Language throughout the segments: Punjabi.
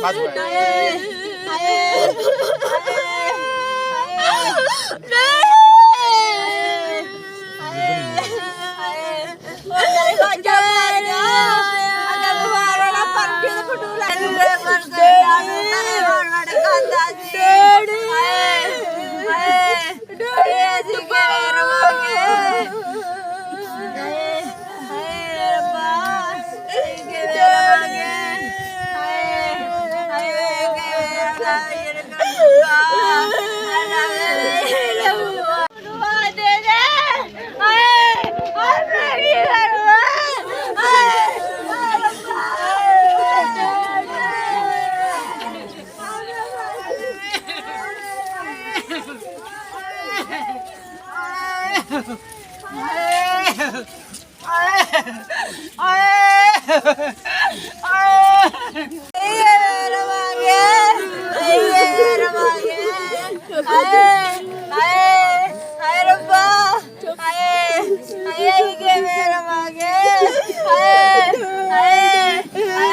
맞아. ਖਾਂਦਾ ਸੀ ਆਏ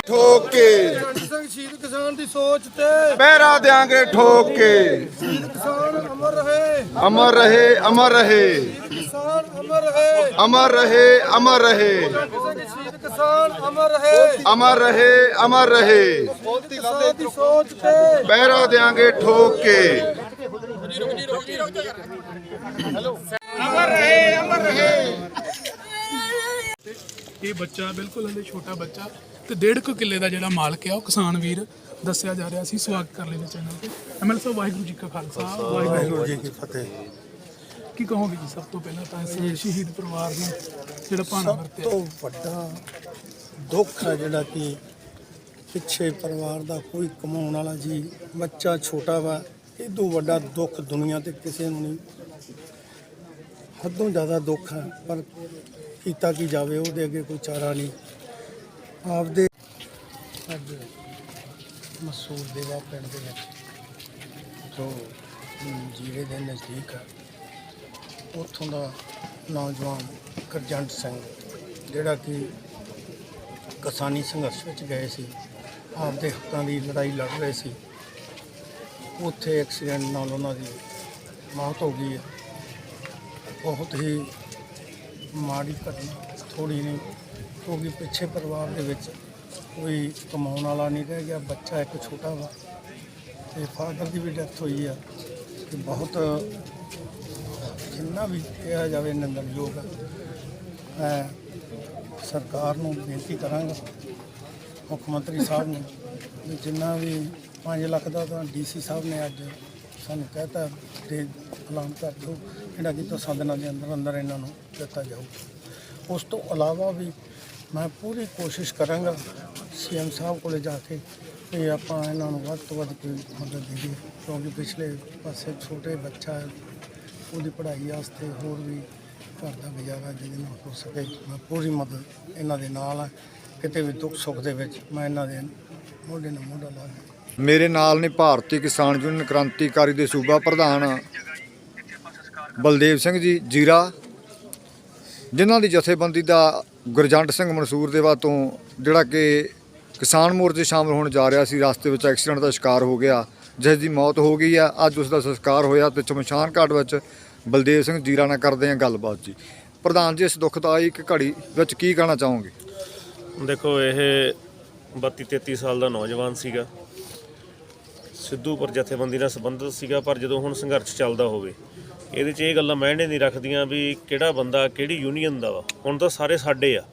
ਠੋਕ ਕੇ ਸਿੰਘ ਸ਼ਹੀਦ ਕਿਸਾਨ ਦੀ ਸੋਚ ਤੇ ਪਹਿਰਾ ਦਿਆਂਗੇ ਠੋਕ ਕੇ ਸ਼ਹੀਦ ਕਿਸਾਨ ਅਮਰ ਰਹੇ ਅਮਰ ਰਹੇ ਅਮਰ ਰਹੇ। ਕਿਸਾਨ ਅਮਰ ਰਹੇ। ਅਮਰ ਰਹੇ ਅਮਰ ਰਹੇ। ਕਿਸਾਨ ਅਮਰ ਰਹੇ ਅਮਰ ਰਹੇ। ਅਮਰ ਰਹੇ ਕਿਸਾਨ ਦੀ ਸੋਚ ਤੇ ਪਹਿਰਾ ਦਿਆਂਗੇ ਠੋਕ ਕੇ ਇਹ ਬੱਚਾ ਬਿਲਕੁਲ ਹਲੇ ਛੋਟਾ ਬੱਚਾ ਤੇ ਡੇਢ ਕੁ ਕਿੱਲੇ ਦਾ ਜਿਹੜਾ ਮਾਲਕ ਆ ਉਹ ਕਿਸਾਨ ਵੀਰ ਦੱਸਿਆ ਜਾ ਰਿਹਾ ਸੀ ਸਵਾਗਤ ਕਰ ਲੈਣਾ ਚੈਨਲ ਤੇ। ਐਮਐਲ ਸਾਹਿਬ ਵਾਹਿਗੁਰੂ ਜੀ ਕਾ ਖਾਲਸਾ ਵਾਹਿਗੁਰੂ ਜੀ ਕੀ ਫਤਿਹ। ਕੀ ਕਹੋਗੇ ਜੀ ਸਭ ਤੋਂ ਪਹਿਲਾਂ ਤਾਂ ਇਸ ਸ਼ਹੀਦ ਪਰਿਵਾਰ ਨੂੰ ਜਿਹੜਾ ਭਾਣਾ ਵਰਤਿਆ? ਤੋਂ ਵੱਡਾ ਦੁੱਖ ਹੈ ਜਿਹੜਾ ਕਿ ਪਿੱਛੇ ਪਰਿਵਾਰ ਦਾ ਕੋਈ ਕਮਾਉਣ ਵਾਲਾ ਜੀ ਬੱਚਾ ਛੋਟਾ ਵਾ ਇਹ ਤੋਂ ਵੱਡਾ ਦੁੱਖ ਦੁਨੀਆ ਤੇ ਕਿਸੇ ਨੂੰ ਨਹੀਂ। ਹੱਦੋਂ ਜ਼ਿਆਦਾ ਦੁੱਖ ਹੈ ਪਰ ਕੀਤਾ ਕੀ ਜਾਵੇ ਉਹਦੇ ਅੱਗੇ ਕੋਈ ਚਾਰਾ ਨਹੀਂ। ਆਪਦੇ ਅੱਜ ਮਸੂਰ ਦੇਵਾ ਪਿੰਡ ਦੇ ਵਿੱਚ ਜੋ ਅਮ, ਜੀਰੇ ਦੇ ਨਜ਼ਦੀਕ ਹੈ ਉੱਥੋਂ ਦਾ ਨੌਜਵਾਨ ਕਰਜੰਟ ਸਿੰਘ ਜਿਹੜਾ ਕਿ ਕਿਸਾਨੀ ਸੰਘਰਸ਼ ਵਿੱਚ ਗਏ ਸੀ ਆਪਦੇ ਹੱਕਾਂ ਦੀ ਲੜਾਈ ਲੜ ਰਹੇ ਸੀ। ਉੱਥੇ ਐਕਸੀਡੈਂਟ ਨਾਲ ਉਹਨਾਂ ਦੀ ਮੌਤ ਹੋ ਗਈ ਹੈ ਬਹੁਤ ਹੀ ਮਾੜੀ ਘਟਨਾ ਥੋੜੀ ਨਹੀਂ, ਕਿਉਂਕਿ ਪਿੱਛੇ ਪਰਿਵਾਰ ਦੇ ਵਿੱਚ ਕੋਈ ਕਮਾਉਣ ਵਾਲਾ ਨਹੀਂ ਰਹਿ ਗਿਆ, ਬੱਚਾ ਇੱਕ ਛੋਟਾ ਵਾ ਤੇ ਫਾਦਰ ਦੀ ਵੀ ਡੈਥ ਹੋਈ ਆ ਤੇ ਬਹੁਤ ਜਿੰਨਾ ਵੀ ਕਿਹਾ ਜਾਵੇ ਨਿੰਦਣਯੋਗ ਹੈ ਮੈਂ ਸਰਕਾਰ ਨੂੰ ਬੇਨਤੀ ਕਰਾਂਗਾ, ਮੁੱਖ ਮੰਤਰੀ ਸਾਹਿਬ ਨੂੰ, ਵੀ ਜਿੰਨਾ ਵੀ 5 ਲੱਖ ਦਾ ਤਾਂ ਡੀਸੀ ਸਾਹਿਬ ਨੇ ਅੱਜ ਸਾਨੂੰ ਕਹਿਤਾ ਤੇ ਐਲਾਨ ਕਰ ਦਿਓ ਜਿਹੜਾ ਕਿ ਤੋਂ ਦਿਨਾਂ ਦੇ ਅੰਦਰ ਅੰਦਰ ਇਹਨਾਂ ਨੂੰ ਦਿੱਤਾ ਜਾਊ। ਉਸ ਤੋਂ ਇਲਾਵਾ ਵੀ ਮੈਂ ਪੂਰੀ ਕੋਸ਼ਿਸ਼ ਕਰਾਂਗਾ ਸੀਐਮ ਸਾਹਿਬ ਕੋਲੇ ਜਾ ਕੇ ਵੀ ਆਪਾਂ ਇਹਨਾਂ ਨੂੰ ਵੱਧ ਤੋਂ ਵੱਧ ਕੋਈ ਮਦਦ ਦੇਈਏ, ਕਿਉਂਕਿ ਪਿਛਲੇ ਪਾਸੇ ਛੋਟੇ ਬੱਚਾ ਉਹਦੀ ਪੜ੍ਹਾਈ ਵਾਸਤੇ ਹੋਰ ਵੀ ਘਰ ਦਾ ਗੁਜ਼ਾਰਾ ਜਿਹਦੇ ਨਾਲ ਹੋ ਸਕੇ, ਮੈਂ ਪੂਰੀ ਮਦਦ ਇਹਨਾਂ ਦੇ ਨਾਲ ਆ ਕਿਤੇ ਵੀ ਦੁੱਖ ਸੁੱਖ ਦੇ ਵਿੱਚ ਮੈਂ ਇਹਨਾਂ ਦੇ ਮੋਢੇ ਨਾਲ ਮੋਢਾ ਲਾ ਕੇ ਮੇਰੇ ਨਾਲ ਨੇ ਭਾਰਤੀ ਕਿਸਾਨ ਯੂਨੀਅਨ ਕ੍ਰਾਂਤੀਕਾਰੀ ਦੇ ਸੂਬਾ ਪ੍ਰਧਾਨ ਬਲਦੇਵ ਸਿੰਘ ਜੀ, ਜੀਰਾ, ਜਿਨ੍ਹਾਂ ਦੀ ਜਥੇਬੰਦੀ ਦਾ ਗੁਰਜੰਟ ਸਿੰਘ ਮਨਸੂਰ ਦੇਵਾ ਤੋਂ ਜਿਹੜਾ ਕਿ ਕਿਸਾਨ ਮੋਰਚੇ ਸ਼ਾਮਲ ਹੋਣ ਜਾ ਰਿਹਾ ਸੀ, ਰਸਤੇ ਵਿੱਚ ਐਕਸੀਡੈਂਟ ਦਾ ਸ਼ਿਕਾਰ ਹੋ ਗਿਆ, ਜਿਸ ਦੀ ਮੌਤ ਹੋ ਗਈ ਆ ਅੱਜ ਉਸ ਦਾ ਸੰਸਕਾਰ ਹੋਇਆ ਤੇ ਸ਼ਮਸ਼ਾਨ ਘਾਟ ਵਿੱਚ ਬਲਦੇਵ ਸਿੰਘ ਜੀਰਾ ਨਾਲ ਕਰਦੇ ਆ ਗੱਲਬਾਤ ਜੀ। ਪ੍ਰਧਾਨ ਜੀ, ਇਸ ਦੁਖਦਾਈ ਇੱਕ ਘੜੀ ਵਿੱਚ ਕੀ ਕਹਿਣਾ ਚਾਹੋਗੇ? ਦੇਖੋ, ਇਹ 32 33 ਸਾਲ ਦਾ ਨੌਜਵਾਨ ਸੀਗਾ। ਸਿੱਧੂਪੁਰ ਜਥੇਬੰਦੀ ਨਾਲ ਸੰਬੰਧਿਤ ਸੀਗਾ, ਪਰ ਜਦੋਂ ਹੁਣ ਸੰਘਰਸ਼ ਚੱਲਦਾ ਹੋਵੇ ਇਹਦੇ 'ਚ ਇਹ ਗੱਲਾਂ ਮਾਇਨੇ ਨਹੀਂ ਰੱਖਦੀਆਂ ਵੀ ਕਿਹੜਾ ਬੰਦਾ ਕਿਹੜੀ ਯੂਨੀਅਨ ਦਾ ਵਾ। ਹੁਣ ਤਾਂ ਸਾਰੇ ਸਾਡੇ ਆ।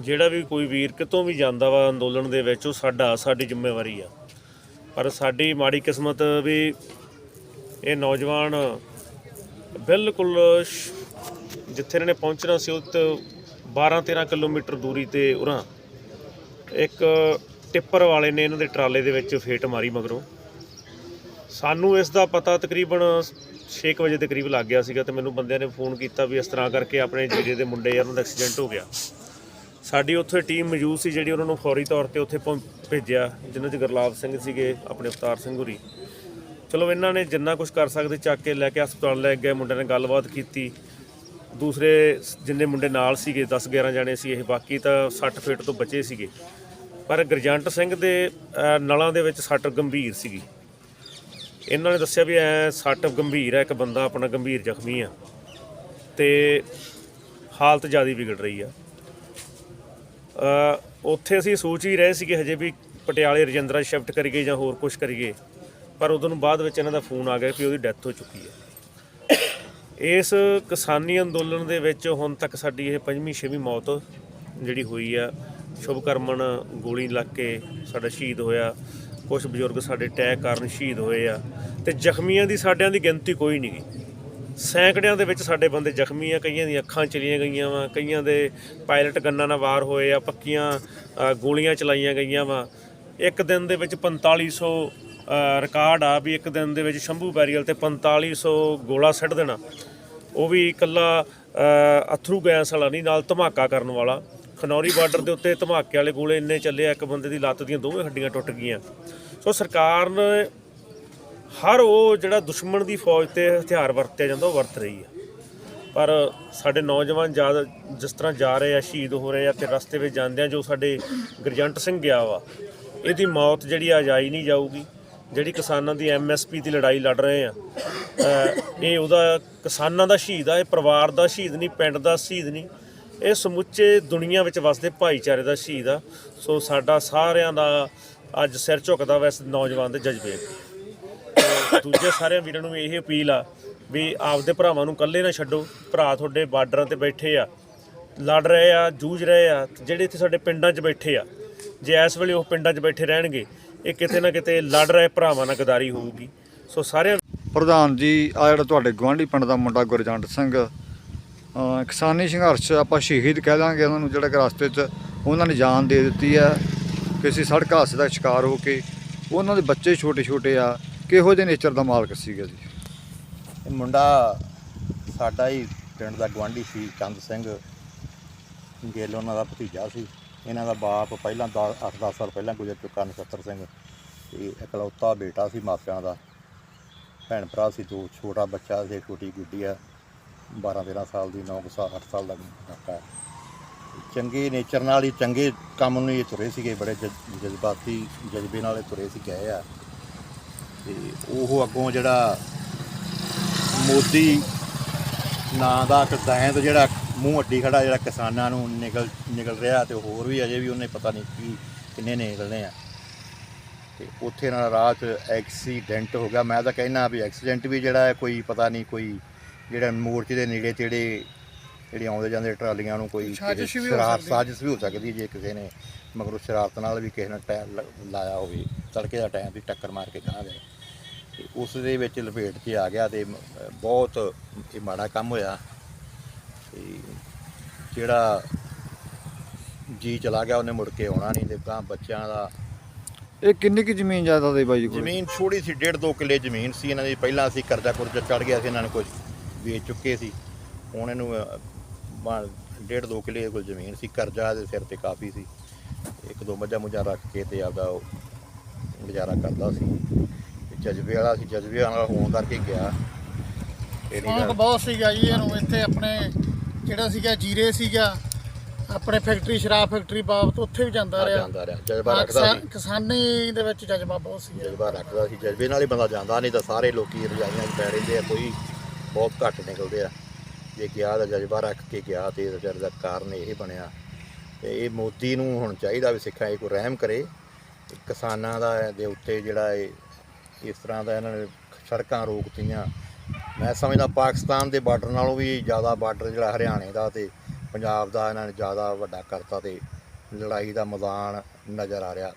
ਜਿਹੜਾ ਵੀ ਕੋਈ ਵੀਰ ਕਿਤੋਂ ਵੀ ਜਾਂਦਾ ਵਾ ਅੰਦੋਲਨ ਦੇ ਵਿੱਚ, ਉਹ ਸਾਡਾ, ਸਾਡੀ ਜ਼ਿੰਮੇਵਾਰੀ ਆ। ਪਰ ਸਾਡੀ ਮਾੜੀ ਕਿਸਮਤ ਵੀ ਇਹ ਨੌਜਵਾਨ ਬਿਲਕੁਲ ਜਿੱਥੇ ਇਹਨਾਂ ਨੇ ਪਹੁੰਚਣਾ ਸੀ, ਉਹ ਤੋਂ 12 13 ਕਿਲੋਮੀਟਰ ਦੂਰੀ ਤੇ ਉਰਾਂ ਇੱਕ ਟਿੱਪਰ ਵਾਲੇ ਨੇ ਇਹਨਾਂ ਦੇ ਟਰਾਲੇ ਦੇ ਵਿੱਚ ਫੇਟ ਮਾਰੀ ਮਗਰੋਂ। ਸਾਨੂੰ ਇਸ ਦਾ ਪਤਾ ਤਕਰੀਬਨ 6 ਵਜੇ ਦੇ ਕਰੀਬ ਲੱਗ ਗਿਆ ਸੀਗਾ ਤੇ ਮੈਨੂੰ ਬੰਦਿਆਂ ਨੇ ਫੋਨ ਕੀਤਾ ਵੀ ਇਸ ਤਰ੍ਹਾਂ ਕਰਕੇ ਆਪਣੇ ਜੀਰੇ ਦੇ ਮੁੰਡੇ ਯਾਰ ਉਹਨਾਂ ਦਾ ਐਕਸੀਡੈਂਟ ਹੋ ਗਿਆ। ਸਾਡੀ ਉੱਥੇ ਟੀਮ ਮੌਜੂਦ ਸੀ ਜਿਹੜੀ ਉਹਨਾਂ ਨੂੰ ਫੌਰੀ ਤੌਰ ਤੇ ਉੱਥੇ ਪਹੁੰ- ਭੇਜਿਆ, ਜਿਨ੍ਹਾਂ 'ਚ ਗੁਰਲਾਬ ਸਿੰਘ ਸੀਗੇ, ਆਪਣੇ ਅਵਤਾਰ ਸਿੰਘ ਹੁਰੀ। ਚਲੋ ਇਹਨਾਂ ਨੇ ਜਿੰਨਾ ਕੁਝ ਕਰ ਸਕਦੇ ਚੱਕ ਕੇ ਲੈ ਕੇ ਹਸਪਤਾਲ ਲੈ ਗਏ, ਮੁੰਡਿਆਂ ਨੇ ਗੱਲਬਾਤ ਕੀਤੀ। ਦੂਸਰੇ ਜਿੰਨੇ ਮੁੰਡੇ ਨਾਲ ਸੀਗੇ 10 11 ਜਣੇ ਸੀ ਇਹ, ਬਾਕੀ ਤਾਂ 60 ਫੀਟ ਤੋਂ ਬਚੇ ਸੀਗੇ। ਪਰ ਗਰਜੰਟ ਸਿੰਘ ਦੇ ਨਲਾਂ ਦੇ ਵਿੱਚ ਸੱਟ ਗੰਭੀਰ ਸੀਗੀ। ਇਹਨਾਂ ਨੇ ਦੱਸਿਆ ਵੀ ਐ ਸੱਟ ਗੰਭੀਰ ਹੈ ਇੱਕ ਬੰਦਾ ਆਪਣਾ ਗੰਭੀਰ ਜ਼ਖਮੀ ਆ ਤੇ ਹਾਲਤ ਜ਼ਿਆਦਾ ਵਿਗੜ ਰਹੀ ਆ। ਉੱਥੇ ਅਸੀਂ ਸੋਚ ਹੀ ਰਹੇ ਸੀਗੇ ਹਜੇ ਵੀ ਪਟਿਆਲੇ ਰਜਿੰਦਰਾ ਸ਼ਿਫਟ ਕਰੀਏ ਜਾਂ ਹੋਰ ਕੁਝ ਕਰੀਏ, ਪਰ ਉਦੋਂ ਨੂੰ ਬਾਅਦ ਵਿੱਚ ਇਹਨਾਂ ਦਾ ਫੋਨ ਆ ਗਿਆ ਕਿ ਉਹਦੀ ਡੈਥ ਹੋ ਚੁੱਕੀ ਹੈ ਇਸ ਕਿਸਾਨੀ ਅੰਦੋਲਨ ਦੇ ਵਿੱਚ ਹੁਣ ਤੱਕ ਸਾਡੀ ਇਹ ਪੰਜਵੀਂ, ਛੇਵੀਂ ਮੌਤ ਜਿਹੜੀ ਹੋਈ ਆ ਸ਼ੁਭਕਰਮਨ ਗੋਲੀ ਲੱਗ ਕੇ ਸਾਡਾ ਸ਼ਹੀਦ ਹੋਇਆ। ਕੁਝ ਬਜ਼ੁਰਗ ਸਾਡੇ ਅਟੈਕ ਕਾਰਨ ਸ਼ਹੀਦ ਹੋਏ ਆ ਤੇ ਜ਼ਖਮੀਆਂ ਦੀ ਸਾਡਿਆਂ ਦੀ ਗਿਣਤੀ ਕੋਈ ਨਹੀਂ ਗੀ ਸੈਂਕੜਿਆਂ ਦੇ ਵਿੱਚ ਸਾਡੇ ਬੰਦੇ ਜ਼ਖਮੀ ਆ ਕਈਆਂ ਦੀਆਂ ਅੱਖਾਂ ਚਲੀਆਂ ਗਈਆਂ ਵਾ ਕਈਆਂ ਦੇ ਪਾਇਲਟ ਗੰਨਾਂ ਨਾਲ ਵਾਰ ਹੋਏ ਆ ਪੱਕੀਆਂ ਗੋਲੀਆਂ ਚਲਾਈਆਂ ਗਈਆਂ ਵਾ। ਇੱਕ ਦਿਨ ਦੇ ਵਿੱਚ 4500 ਅ, ਰਿਕਾਰਡ ਆ ਵੀ ਇੱਕ ਦਿਨ ਦੇ ਵਿੱਚ ਸ਼ੰਭੂ ਬੈਰੀਅਲ ਤੇ 4500 ਗੋਲਾ ਸੱਟ ਦੇਣਾ। ਉਹ ਵੀ ਇਕੱਲਾ ਅਥਰੂ ਗੈਸ ਵਾਲਾ ਨਹੀਂ ਨਾਲ ਧਮਾਕਾ ਕਰਨ ਵਾਲਾ। ਖਨੌਰੀ ਬਾਰਡਰ ਦੇ ਉੱਤੇ ਧਮਾਕੇ ਵਾਲੇ ਗੋਲੇ ਇੰਨੇ ਚੱਲੇ ਆ, ਇੱਕ ਬੰਦੇ ਦੀ ਲੱਤ ਦੀਆਂ ਦੋਵੇਂ ਹੱਡੀਆਂ ਟੁੱਟ ਗਈਆਂ। ਸੋ ਸਰਕਾਰ ਨੇ ਹਰ ਉਹ ਜਿਹੜਾ ਦੁਸ਼ਮਣ ਦੀ ਫੌਜ ਤੇ ਹਥਿਆਰ ਵਰਤਿਆ ਜਾਂਦਾ, ਉਹ ਵਰਤ ਰਹੀ ਹੈ ਪਰ ਸਾਡੇ ਨੌਜਵਾਨ ਜ਼ਿਆਦਾ ਜਿਸ ਤਰ੍ਹਾਂ ਜਾ ਰਹੇ ਆ, ਸ਼ਹੀਦ ਹੋ ਰਹੇ ਆ ਤੇ ਰਸਤੇ ਵਿੱਚ ਜਾਂਦੇ ਆ, ਜੋ ਸਾਡੇ ਗਰਜੰਟ ਸਿੰਘ ਗਿਆ ਵਾ, ਇਹਦੀ ਮੌਤ ਜਿਹੜੀ ਆ ਜਾਈ ਨਹੀਂ ਜਾਊਗੀ। ਜਿਹੜੀ ਕਿਸਾਨਾਂ ਦੀ ਐਮਐਸਪੀ ਦੀ ਲੜਾਈ ਲੜ ਰਹੇ ਆ, ਅਹ ਇਹ ਉਹਦਾ ਕਿਸਾਨਾਂ ਦਾ ਸ਼ਹੀਦ ਆ, ਇਹ ਪਰਿਵਾਰ ਦਾ ਸ਼ਹੀਦ ਨਹੀਂ, ਪਿੰਡ ਦਾ ਸ਼ਹੀਦ ਨਹੀਂ। ਇਹ ਸਮੁੱਚੇ ਦੁਨੀਆ ਵਿੱਚ ਵਸਦੇ ਭਾਈਚਾਰੇ ਦਾ ਸ਼ਹੀਦ ਆ। ਸੋ ਸਾਡਾ ਸਾਰਿਆਂ ਦਾ ਅੱਜ ਸਿਰ ਝੁਕਦਾ ਵੈਸ ਨੌਜਵਾਨ ਦੇ ਜਜ਼ਬੇ ਤੇ। ਦੂਜੇ ਸਾਰਿਆਂ ਵੀਰਾਂ ਨੂੰ ਇਹ ਅਪੀਲ ਆ ਵੀ ਆਪਦੇ ਭਰਾਵਾਂ ਨੂੰ ਇਕੱਲੇ ਨਾ ਛੱਡੋ। ਭਰਾ ਤੁਹਾਡੇ ਬਾਰਡਰਾਂ ਤੇ ਬੈਠੇ ਆ, ਲੜ ਰਹੇ ਆ, ਜੂਝ ਰਹੇ ਆ, ਜਿਹੜੇ ਇੱਥੇ ਸਾਡੇ ਪਿੰਡਾਂ 'ਚ ਬੈਠੇ ਆ, ਜੇ ਇਸ ਵੇਲੇ ਉਹ ਪਿੰਡਾਂ 'ਚ ਬੈਠੇ ਰਹਿਣਗੇ, ਇਹ ਕਿਤੇ ਨਾ ਕਿਤੇ ਲੜ ਰਹੇ ਭਰਾਵਾਂ ਨਾਲ ਗਦਾਰੀ ਹੋਊਗੀ। ਸੋ ਸਾਰਿਆਂ ਪ੍ਰਧਾਨ ਜੀ ਆ ਜਿਹੜਾ ਤੁਹਾਡੇ ਗਵਾਂਢੀ ਪਿੰਡ ਦਾ ਮੁੰਡਾ ਗੁਰਜੰਟ ਸਿੰਘ ਕਿਸਾਨੀ ਸੰਘਰਸ਼ ਆਪਾਂ ਸ਼ਹੀਦ ਕਹਿ ਲਾਂਗੇ ਉਹਨਾਂ ਨੂੰ, ਜਿਹੜਾ ਕਿ ਰਸਤੇ 'ਚ ਉਹਨਾਂ ਨੇ ਜਾਨ ਦੇ ਦਿੱਤੀ ਹੈ ਕਿਸੇ ਸੜਕ ਹਾਦਸੇ ਦਾ ਸ਼ਿਕਾਰ ਹੋ ਕੇ ਉਹਨਾਂ ਦੇ ਬੱਚੇ ਛੋਟੇ ਛੋਟੇ ਆ, ਕਿਹੋ ਜਿਹੇ ਨੇਚਰ ਦਾ ਮਾਲਕ ਸੀਗਾ ਜੀ? ਇਹ ਮੁੰਡਾ ਸਾਡਾ ਹੀ ਪਿੰਡ ਦਾ ਗਵਾਂਢੀ ਸੀ, ਚੰਦ ਸਿੰਘ। ਗਿੱਲ ਉਹਨਾਂ ਦਾ ਭਤੀਜਾ ਸੀ। ਇਹਨਾਂ ਦਾ ਬਾਪ ਪਹਿਲਾਂ 8-10 ਸਾਲ ਪਹਿਲਾਂ ਗੁਜ਼ਰ ਚੁੱਕਾ ਨਛੱਤਰ ਸਿੰਘ ਤੇ ਇਕਲੌਤਾ ਬੇਟਾ ਸੀ ਮਾਪਿਆਂ ਦਾ। ਭੈਣ ਭਰਾ ਸੀ, ਦੋ ਛੋਟਾ ਬੱਚਾ ਸੀ, ਛੋਟੀ ਗੁੱਡੀ ਆ। 12-13 ਸਾਲ ਦੀ 9 ਸਾਲ 8 ਸਾਲ ਦਾ ਕਾਕਾ ਚੰਗੇ ਨੇਚਰ ਨਾਲ ਹੀ ਚੰਗੇ ਕੰਮ ਨੂੰ ਇਹ ਤੁਰੇ ਸੀਗੇ, ਬੜੇ ਜਜ਼- ਜਜ਼ਬਾਤੀ ਜਜ਼ਬੇ ਨਾਲ ਇਹ ਤੁਰੇ ਸੀ ਗਏ ਆ। ਤੇ ਉਹ ਅੱਗੋਂ ਜਿਹੜਾ ਮੋਦੀ ਨਾਂ ਦਾ ਕਿਸਾਨ ਜਿਹੜਾ ਮੂੰਹ ਅੱਡੀ ਖੜਾ ਜਿਹੜਾ ਕਿਸਾਨਾਂ ਨੂੰ ਨਿਕਲ ਨਿਕਲ ਰਿਹਾ ਤੇ ਹੋਰ ਵੀ ਅਜੇ ਵੀ ਉਹਨੇ ਪਤਾ ਨਹੀਂ ਕੀ, ਕਿੰਨੇ ਨੇ ਨਿਕਲਣੇ ਆ। ਤੇ ਉੱਥੇ ਨਾਲ ਰਾਹ 'ਚ ਐਕਸੀਡੈਂਟ ਹੋ ਗਿਆ। ਮੈਂ ਤਾਂ ਕਹਿਣਾ ਵੀ ਐਕਸੀਡੈਂਟ ਵੀ ਜਿਹੜਾ ਹੈ ਕੋਈ ਪਤਾ ਨਹੀਂ, ਕੋਈ ਜਿਹੜਾ ਮੋਰਚੇ ਦੇ ਨੇੜੇ ਤੇੜੇ ਜਿਹੜੇ ਆਉਂਦੇ ਜਾਂਦੇ ਟਰਾਲੀਆਂ ਨੂੰ ਕੋਈ ਸਾਜ਼ਿਸ਼ ਵੀ ਹੋ ਸ਼ਰਾਰਤ ਸਕਦੀ। ਸਾਜ਼ਿਸ਼ ਵੀ ਹੋ ਸਕਦੀ ਜੇ ਕਿਸੇ ਨੇ ਮਗਰੋਂ ਸ਼ਰਾਰਤ ਨਾਲ ਵੀ ਕਿਸੇ ਨੇ ਟਾਇਰ ਲਾਇਆ ਹੋਵੇ ਤੜਕੇ ਦਾ ਟਾਈਮ ਵੀ ਟੱਕਰ ਮਾਰ ਕੇ ਗਾਂ ਗਏ। ਉਸ ਦੇ ਵਿੱਚ ਲਪੇਟ 'ਚ ਆ ਗਿਆ ਤੇ ਬਹੁਤ ਇਹ ਮਾੜਾ ਕੰਮ ਹੋਇਆ। ਤੇ ਜਿਹੜਾ ਜੀ ਚਲਾ ਗਿਆ ਉਹਨੇ ਮੁੜ ਕੇ ਆਉਣਾ ਨਹੀਂ ਤੇ ਗਾਂ ਬੱਚਿਆਂ ਦਾ ਇਹ ਕਿੰਨੀ ਕੁ ਜ਼ਮੀਨ ਜਾਇਦਾਦ ਹੈ ਬਾਈ ਜੀ ਜ਼ਮੀਨ ਥੋੜੀ ਸੀ ਡੇਢ ਦੋ ਕਿੱਲੇ ਜ਼ਮੀਨ ਸੀ ਇਹਨਾਂ ਦੀ। ਪਹਿਲਾਂ ਅਸੀਂ ਕਰਜ਼ਾ ਕੁਰਜ਼ਾ ਚੜ ਗਿਆ ਸੀ ਇਹਨਾਂ ਨੇ ਕੁਝ ਵੇਚ ਚੁੱਕੇ ਸੀ। ਹੁਣ ਇਹਨੂੰ ਅਹ, ਬਾ- ਡੇਢ ਦੋ ਕਿੱਲੇ ਕੋਲ ਜ਼ਮੀਨ ਸੀ। ਕਰਜ਼ਾ ਦੇ ਸਿਰ ਤੇ ਕਾਫੀ ਸੀ। ਇੱਕ ਦੋ ਮੱਝਾਂ ਮੁੱਝਾਂ ਰੱਖ ਕੇ ਤੇ ਆਪਦਾ ਉਹ ਗੁਜ਼ਾਰਾ ਕਰਦਾ ਸੀ। ਜਜ਼ਬੇ ਵਾਲਾ ਸੀ। ਜਜ਼ਬੇ ਵਾਲਾ ਹੋਣ ਕਰਕੇ ਗਿਆ। ਸ਼ੌਂਕ ਬਹੁਤ ਸੀਗਾ ਜੀ ਇਹਨੂੰ। ਇੱਥੇ ਆਪਣੇ ਜਿਹੜਾ ਸੀਗਾ ਜੀਰੇ ਸੀਗਾ ਆਪਣੇ ਫੈਕਟਰੀ ਸ਼ਰਾਬ ਫੈਕਟਰੀ ਬਾਬਤ ਉੱਥੇ ਵੀ ਜਾਂਦਾ ਰਿਹਾ। ਜਾਂਦਾ ਰਿਹਾ। ਜਜ਼ਬਾ ਰੱਖਦਾ ਸੀ। ਕਿਸਾਨੀ ਦੇ ਵਿੱਚ ਜਜ਼ਬਾ ਬਹੁਤ ਸੀਗਾ। ਜਜ਼ਬਾ ਰੱਖਦਾ ਸੀ। ਜਜ਼ਬੇ ਨਾਲ ਹੀ ਬੰਦਾ ਜਾਂਦਾ। ਨਹੀਂ ਤਾਂ ਸਾਰੇ ਲੋਕੀ ਰਜਾਈਆਂ 'ਚ ਪੈ ਰਹਿੰਦੇ ਆ। ਕੋਈ ਬਹੁਤ ਘੱਟ ਨਿਕਲਦੇ ਆ। ਜੇ ਗਿਆ ਤਾਂ ਜਜ਼ਬਾ ਰੱਖ ਕੇ ਗਿਆ ਤੇ ਇਸ ਜਰ ਦਾ ਕਾਰਨ ਇਹ ਬਣਿਆ। ਤੇ ਇਹ ਮੋਦੀ ਨੂੰ ਹੁਣ ਚਾਹੀਦਾ ਵੀ ਸਿੱਖਾਂ ਇਹ ਕੋ ਰਹਿਮ ਕਰੇ। ਕਿਸਾਨਾਂ ਦਾ ਦੇ ਉੱਤੇ ਜਿਹੜਾ ਇਹ, ਇਸ ਤਰ੍ਹਾਂ ਦਾ ਇਹਨਾਂ ਨੇ ਸੜਕਾਂ ਰੋਕਤੀਆਂ। ਮੈਂ ਸਮਝਦਾ ਪਾਕਿਸਤਾਨ ਦੇ ਬਾਰਡਰ ਨਾਲੋਂ ਵੀ ਜ਼ਿਆਦਾ ਬਾਰਡਰ ਜਿਹੜਾ ਹਰਿਆਣੇ ਦਾ ਤੇ ਪੰਜਾਬ ਦਾ ਇਹਨਾਂ ਨੇ ਜ਼ਿਆਦਾ ਵੱਡਾ ਕਰਤਾ ਤੇ ਲੜਾਈ ਦਾ ਮੈਦਾਨ ਨਜ਼ਰ ਆ ਰਿਹਾ।